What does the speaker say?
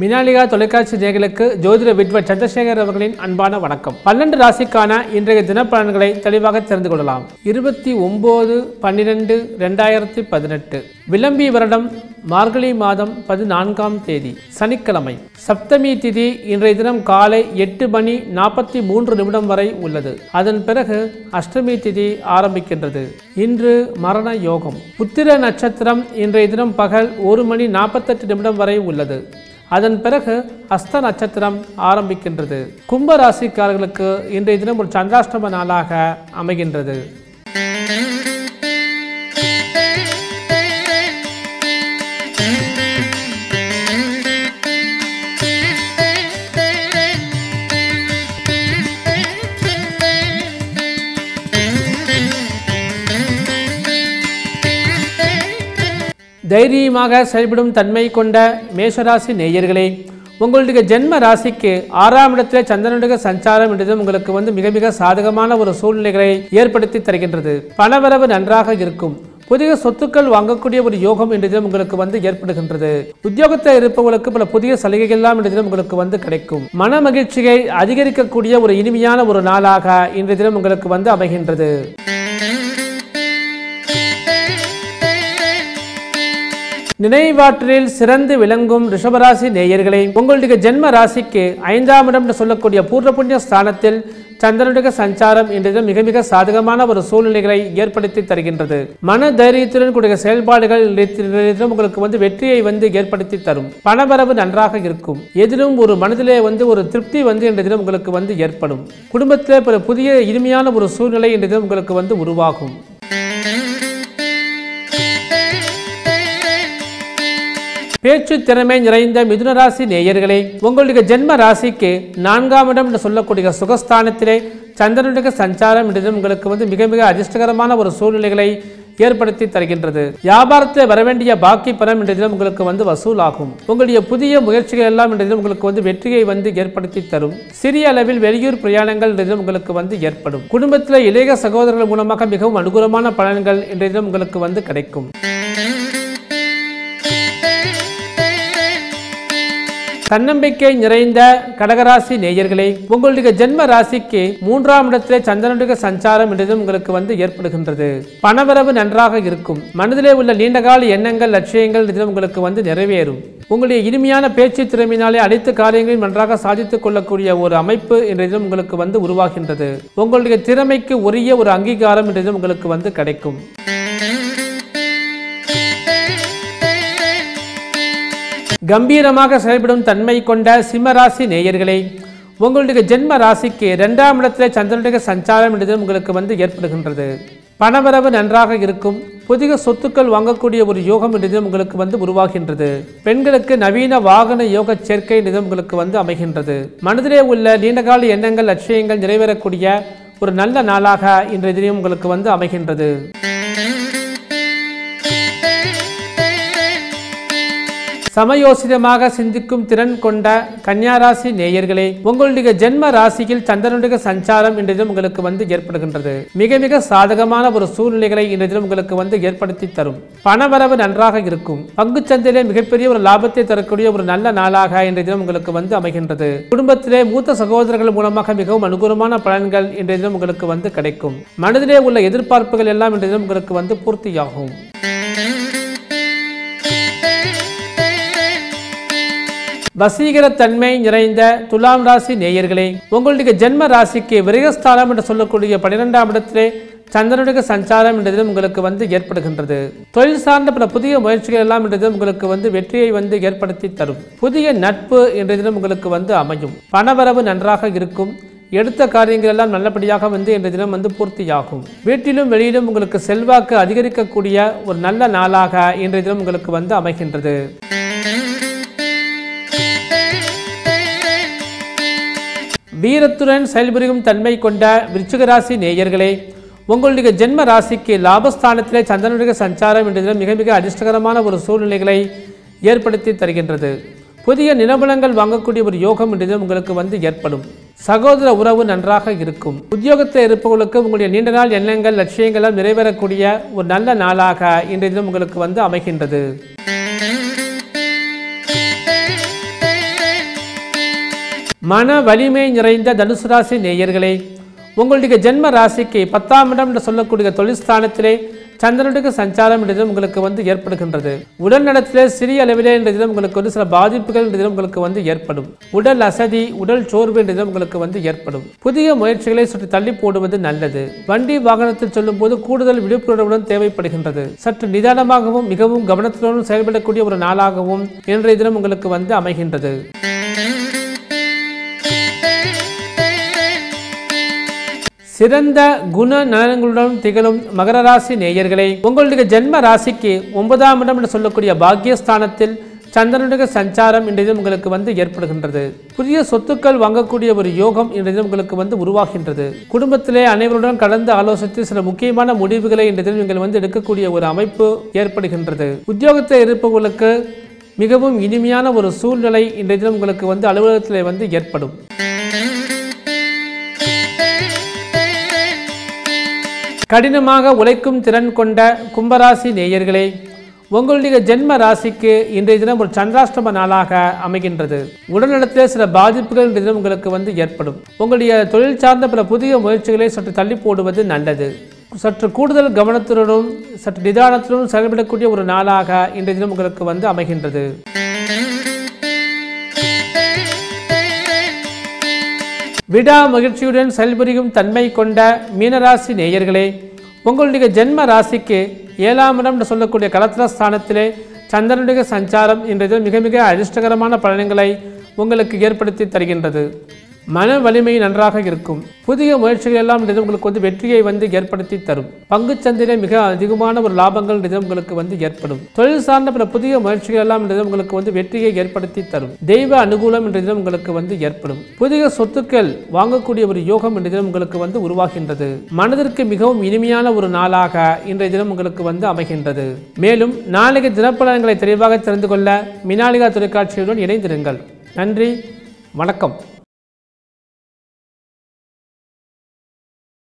மினாலிகா தொலைக்காட்சி நேர்களுக்கு ஜோதிட வித்வத் சந்திரசேகர் அவர்களின் அன்பான வணக்கம். பன்னெண்டு ராசிக்கான இன்றைய தினப்பலன்களை தெளிவாக தெரிந்து கொள்ளலாம். இருபத்தி ஒன்பது பன்னிரெண்டு ரெண்டாயிரத்தி பதினெட்டு. விளம்பி வருடம் மார்கழி மாதம் பதினான்காம் தேதி சனிக்கிழமை. சப்தமி திதி இன்றைய தினம் காலை எட்டு மணி நாற்பத்தி மூன்று நிமிடம் வரை உள்ளது. அதன் பிறகு அஷ்டமி திதி ஆரம்பிக்கின்றது. இன்று மரண யோகம். புத்திர நட்சத்திரம் இன்றைய தினம் பகல் ஒரு மணி நாற்பத்தெட்டு நிமிடம் வரை உள்ளது. அதன் பிறகு அஸ்த நட்சத்திரம் ஆரம்பிக்கின்றது. கும்ப ராசிக்காரர்களுக்கு இன்றைய தினம் ஒரு சந்திராஷ்டம நாளாக அமைகின்றது. தைரியமாக செயல்படும் தன்மை கொண்ட மேஷராசி நேயர்களே உங்களுடைய ஜென்ம ராசிக்கு ஆறாம் இடத்திலே சந்திரனுடைய சஞ்சாரம் என்றது உங்களுக்கு வந்து மிக மிக சாதகமான ஒரு சூழ்நிலைகளை ஏற்படுத்தி தருகின்றது. பணவரவு நன்றாக இருக்கும். புதிய சொத்துக்கள் வாங்கக்கூடிய ஒரு யோகம் என்றதிலும் தினம் உங்களுக்கு வந்து ஏற்படுகின்றது. உத்தியோகத்தில் இருப்பவர்களுக்கு பல புதிய சலுகைகள் எல்லாம் தினம் உங்களுக்கு வந்து கிடைக்கும். மன மகிழ்ச்சியை அதிகரிக்கக்கூடிய ஒரு இனிமையான ஒரு நாளாக இன்றைய தினம் உங்களுக்கு வந்து அமைகின்றது. நினைவாற்றலில் சிறந்து விளங்கும் ரிஷபராசி நேயர்களே உங்களுடைய ஜென்ம ராசிக்கு ஐந்தாம் இடம் என்று சொல்லக்கூடிய பூர்வ புண்ணிய ஸ்தானத்தில் சந்திரனுடைய சஞ்சாரம் இன்றைய மிக மிக சாதகமான ஒரு சூழ்நிலைகளை ஏற்படுத்தி தருகின்றது. மன தைரியத்துடன் கூடிய செயல்பாடுகள் உங்களுக்கு வந்து வெற்றியை வந்து ஏற்படுத்தி தரும். பணவரவு நன்றாக இருக்கும். எதிலும் ஒரு மனதிலே வந்து ஒரு திருப்தி வந்து இன்றைய தினம் உங்களுக்கு வந்து ஏற்படும். குடும்பத்திலே புதிய இனிமையான ஒரு சூழ்நிலை இன்றைய தினம் உங்களுக்கு வந்து உருவாகும். பேச்சு திறமை நிறைந்த மிதுனராசி நேயர்களே உங்களுடைய ஜென்ம ராசிக்கு நான்காம் இடம் என்று சொல்லக்கூடிய சுகஸ்தானத்திலே சந்திரனுடைய சஞ்சாரம் என்றது உங்களுக்கு வந்து மிக மிக அதிர்ஷ்டகரமான ஒரு சூழ்நிலைகளை ஏற்படுத்தி தருகின்றது. வியாபாரத்தில் வரவேண்டிய பாக்கி பணம் என்றதிலும் உங்களுக்கு வந்து வசூலாகும். உங்களுடைய புதிய முயற்சிகள் எல்லாம் என்றதிலும் உங்களுக்கு வந்து வெற்றியை வந்து ஏற்படுத்தி தரும். சிறிய அளவில் வெளியூர் பிரயாணங்கள் என்றதிலும் உங்களுக்கு வந்து ஏற்படும். குடும்பத்தில் இளைய சகோதரர்கள் மூலமாக மிகவும் அனுகூலமான பலன்கள் என்றதிலும் உங்களுக்கு வந்து கிடைக்கும். தன்னம்பிக்கை நிறைந்த கடகராசி நேயர்களே உங்களுடைய ஜென்ம ராசிக்கு மூன்றாம் இடத்திலே சந்திரனுடைய சஞ்சாரம் என்றதும் உங்களுக்கு வந்து ஏற்படுகின்றது. பணவரவு நன்றாக இருக்கும். மனதிலே உள்ள நீண்டகால எண்ணங்கள் லட்சியங்கள் என்றதும் உங்களுக்கு வந்து நிறைவேறும். உங்களுடைய இனிமையான பேச்சு திறமையினாலே அனைத்து காரியங்களையும் நன்றாக சாதித்துக் கொள்ளக்கூடிய ஒரு அமைப்பு என்றதும் உங்களுக்கு வந்து உருவாகின்றது. உங்களுடைய திறமைக்கு உரிய ஒரு அங்கீகாரம் என்றதும் உங்களுக்கு வந்து கிடைக்கும். கம்பீரமாக செயல்படும் தன்மை கொண்ட சிம்மராசி நேயர்களே உங்களுடைய ஜென்ம ராசிக்கு இரண்டாம் இடத்திலே சந்திரனுடைய சஞ்சாரம் என்பது உங்களுக்கு வந்து ஏற்படுகின்றது. பணவரவு நன்றாக இருக்கும் புதிய சொத்துக்கள் வாங்கக்கூடிய ஒரு யோகம் என்றது உங்களுக்கு வந்து உருவாகின்றது. பெண்களுக்கு நவீன வாகன யோக சேர்க்கை என்றது உங்களுக்கு வந்து அமைகின்றது. மனதிலே உள்ள நீண்டகால எண்ணங்கள் லட்சியங்கள் நிறைவேறக்கூடிய ஒரு நல்ல நாளாக இன்றைய தினம் உங்களுக்கு வந்து அமைகின்றது. சமயோசிதமாக சிந்திக்கும் திறன் கொண்ட கன்னியாராசி நேயர்களே உங்களுடைய ஜென்ம ராசியில் சந்திரனுடைய சஞ்சாரம் இன்றைய தினம் உங்களுக்கு வந்து ஏற்படுகின்றது. மிக மிக சாதகமான ஒரு சூழ்நிலைகளை இன்றைய தினம் உங்களுக்கு வந்து ஏற்படுத்தி தரும். பணவரவு நன்றாக இருக்கும். பங்குச் சந்தையிலே மிகப்பெரிய ஒரு லாபத்தை தரக்கூடிய ஒரு நல்ல நாளாக இன்றைய தினம் உங்களுக்கு வந்து அமைகின்றது. குடும்பத்திலே மூத்த சகோதரர்கள் மூலமாக மிகவும் அனுகூலமான பலன்கள் இன்றைய தினம் உங்களுக்கு வந்து கிடைக்கும். மனதிலே உள்ள எதிர்பார்ப்புகள் எல்லாம் இன்றைய தினம் உங்களுக்கு வந்து பூர்த்தியாகும். வசீகரத்தன்மை நிறைந்த துலாம் ராசி நேயர்களே உங்களுடைய ஜென்ம ராசிக்கு விரகஸ்தானம் என்று சொல்லக்கூடிய பன்னிரெண்டாம் இடத்திலே சந்திரனுடைய சஞ்சாரம் என்றதும் உங்களுக்கு வந்து ஏற்படுகின்றது. தொழில் சார்ந்த பல புதிய முயற்சிகள் எல்லாம் என்றதும் உங்களுக்கு வந்து வெற்றியை வந்து ஏற்படுத்தி தரும். புதிய நட்பு என்றதிலும் உங்களுக்கு வந்து அமையும். பணவரவு நன்றாக இருக்கும். எடுத்த காரியங்கள் எல்லாம் நல்லபடியாக வந்து இன்றைய தினம் வந்து பூர்த்தியாகும். வீட்டிலும் வெளியிலும் உங்களுக்கு செல்வாக்கு அதிகரிக்கக்கூடிய ஒரு நல்ல நாளாக இன்றைய தினம் உங்களுக்கு வந்து அமைகின்றது. வீரத்துடன் செயல்புரியும் தன்மை கொண்ட விருச்சிகராசி நேயர்களே உங்களுடைய ஜென்ம ராசிக்கு லாபஸ்தானத்திலே சந்திரனுடைய சஞ்சாரம் என்ற மிக மிக அதிர்ஷ்டகரமான ஒரு சூழ்நிலைகளை ஏற்படுத்தி தருகின்றது. புதிய நிலபலங்கள் வாங்கக்கூடிய ஒரு யோகம் என்றதும் உங்களுக்கு வந்து ஏற்படும். சகோதர உறவு நன்றாக இருக்கும். உத்தியோகத்தில் இருப்பவர்களுக்கு உங்களுடைய நீண்ட நாள் எண்ணங்கள் லட்சியங்கள் நிறைவேறக்கூடிய ஒரு நல்ல நாளாக இன்றைய தினம் உங்களுக்கு வந்து அமைகின்றது. மன வலிமை நிறைந்த தனுசு ராசி நேயர்களே உங்களுடைய ஜென்ம ராசிக்கு பத்தாம் இடம் என்று சொல்லக்கூடிய தொழில்ஸ்தானத்திலே சந்திரனுடைய சஞ்சாரம் என்றதும் உங்களுக்கு வந்து ஏற்படுகின்றது. உடல் நலத்திலே சிறிய அளவிலே என்ற தினம் உங்களுக்கு வந்து சில பாதிப்புகள் என்ற தினம் உங்களுக்கு வந்து ஏற்படும். உடல் அசதி உடல் சோர்வு என்ற தினம் உங்களுக்கு வந்து ஏற்படும். புதிய முயற்சிகளை சுற்றி தள்ளி போடுவது நல்லது. வண்டி வாகனத்தில் செல்லும் போது கூடுதல் விழிப்புணர்வுடன் தேவைப்படுகின்றது. சற்று நிதானமாகவும் மிகவும் கவனத்துடன் செயல்படக்கூடிய ஒரு நாளாகவும் இன்றைய தினம் உங்களுக்கு வந்து அமைகின்றது. சிறந்த குண நலன்களுடன் திகழும் மகர ராசி நேயர்களே உங்களுடைய ஜென்ம ராசிக்கு ஒன்பதாம் இடம் என்று சொல்லக்கூடிய பாக்கியஸ்தானத்தில் சந்திரனுடைய சஞ்சாரம் இன்றைய உங்களுக்கு வந்து ஏற்படுகின்றது. புதிய சொத்துக்கள் வாங்கக்கூடிய ஒரு யோகம் இன்றைய உங்களுக்கு வந்து உருவாகின்றது. குடும்பத்திலே அனைவருடன் கலந்து ஆலோசித்து சில முக்கியமான முடிவுகளை இன்றைய நீங்கள் வந்து எடுக்கக்கூடிய ஒரு அமைப்பு ஏற்படுகின்றது. உத்தியோகத்தில் இருப்பவர்களுக்கு மிகவும் இனிமையான ஒரு சூழ்நிலை இன்றைய உங்களுக்கு வந்து அலுவலகத்தில் வந்து ஏற்படும். கடினமாக உழைக்கும் திறன் கொண்ட கும்பராசி நேயர்களே உங்களுடைய ஜென்ம ராசிக்கு இன்றைய தினம் ஒரு சந்திராஷ்டம நாளாக அமைகின்றது. உடல்நலத்தில் சில பாதிப்புகள் இன்றைய தினம் உங்களுக்கு வந்து ஏற்படும். உங்களுடைய தொழில் சார்ந்த பல புதிய முயற்சிகளை சற்று தள்ளி போடுவது நல்லது. சற்று கூடுதல் கவனத்துடனும் சற்று நிதானத்துடனும் செயல்படக்கூடிய ஒரு நாளாக இன்றைய தினம் உங்களுக்கு வந்து அமைகின்றது. விடா மகிழ்ச்சியுடன் செயல்புரியும் தன்மை கொண்ட மீனராசி நேயர்களே உங்களுடைய ஜென்ம ராசிக்கு ஏழாம் இடம் என்று சொல்லக்கூடிய கலத்திர ஸ்தானத்திலே சந்திரனுடைய சஞ்சாரம் இன்றைய மிக மிக அதிர்ஷ்டகரமான பலன்களை உங்களுக்கு ஏற்படுத்தி தருகின்றது. மன வலிமை நன்றாக இருக்கும். புதிய முயற்சிகள் எல்லாம் இன்றைய உங்களுக்கு வந்து வெற்றியை வந்து ஏற்படுத்தி தரும். பங்கு சந்தையிலே மிக அதிகமான ஒரு லாபங்கள் இன்றைய உங்களுக்கு வந்து ஏற்படும். தொழில் சார்ந்த பல புதிய முயற்சிகள் எல்லாம் இன்றைய உங்களுக்கு வந்து வெற்றியை ஏற்படுத்தி தரும். தெய்வ அனுகூலம் என்ற தினம் உங்களுக்கு வந்து ஏற்படும். புதிய சொத்துக்கள் வாங்கக்கூடிய ஒரு யோகம் என்ற தினம் உங்களுக்கு வந்து உருவாகின்றது. மனதிற்கு மிகவும் இனிமையான ஒரு நாளாக இன்றைய தினம் உங்களுக்கு வந்து அமைகின்றது. மேலும் நாளைக்கு தினப்பலன்களை தெளிவாக தெரிந்து கொள்ள மினாலிகா தொலைக்காட்சியுடன் இணைந்திருங்கள். நன்றி வணக்கம்.